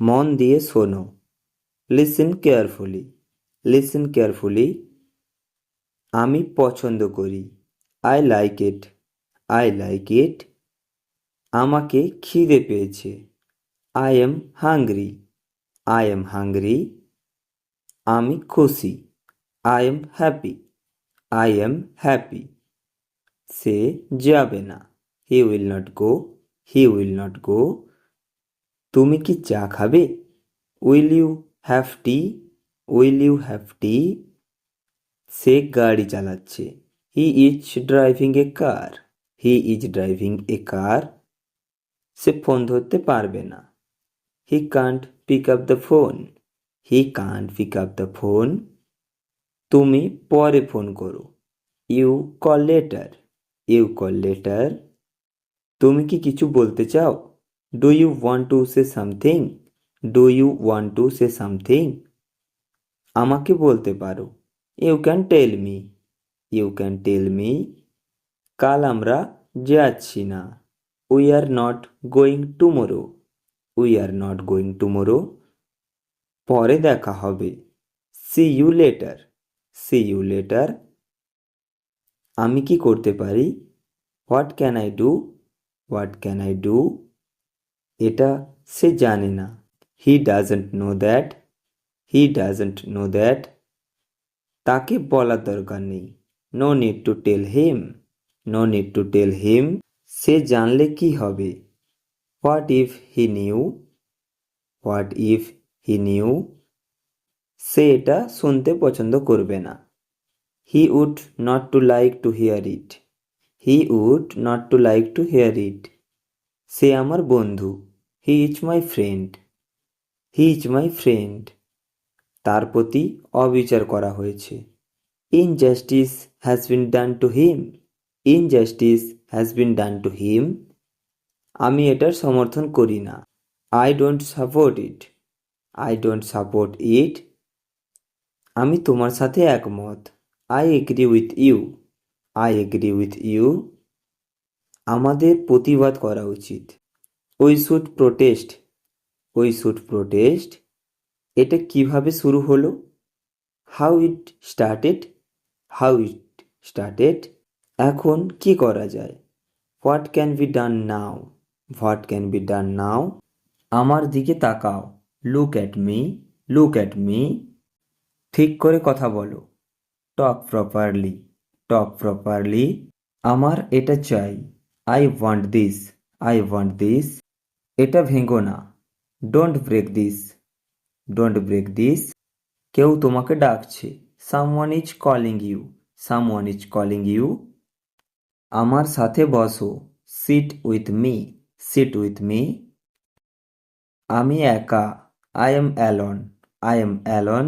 মন দিয়ে শোনো। লিসেন কেয়ারফুলি লিসেন কেয়ারফুলি আমি পছন্দ করি। I like it I like it আমাকে খিদে পেয়েছে। I am hungry I am hungry আমি খুশি। I am happy I am happy সে যাবে না। He will not go he will not go তুমি কি চা খাবে? Will you have tea will you have tea সে গাড়ি চালাচ্ছে। He is driving a car he is driving a car say phone ধরতে পারবে না। He can't pick up the phone he can't pick up the phone তুমি পরে phone করো। You call later you call later তুমি কি কিছু বলতে চাও? Do you want to say something do you want to say something আমাকে বলতে পারো। You can tell me you can tell me কাল আমরা যাচ্ছি না। We are not going tomorrow we are not going tomorrow পরে দেখা হবে। See you later see you later আমি কি করতে পারি? What can I do what can I do এটা সে জানে না। He doesn't know that he doesn't know that তাকে বলার দরকার নেই। No need to tell him no need to tell him সে জানলে কি হবে? What if he knew what if he knew সে এটা শুনতে পছন্দ করবে না। He would not to like to hear it he would not to like to hear it সে আমার বন্ধু। He is my friend, he is my friend. তার প্রতি অবিচার করা হয়েছে। Injustice has been done to him, injustice has been done to him. আমি এটার সমর্থন করি না। I don't support it. I don't support it. আমি তোমার সাথে একমত। I agree with you. I agree with you. আমাদের প্রতিবাদ করা উচিত। We should protest we should protest এটা কীভাবে শুরু হলো? How it started how it started এখন কি করা যায়? What can be done now what can be done now আমার দিকে তাকাও। Look at me look at me ঠিক করে কথা বলো। টক প্রপারলি টক প্রপারলি আমার এটা চাই। I want this I want this এটা ভেঙো না। Don't break this don't break this কেউ তোমাকে ডাকছে। Someone is calling you someone is calling you আমার সাথে বসো। Sit with me sit with me আমি একা। I am alone I am alone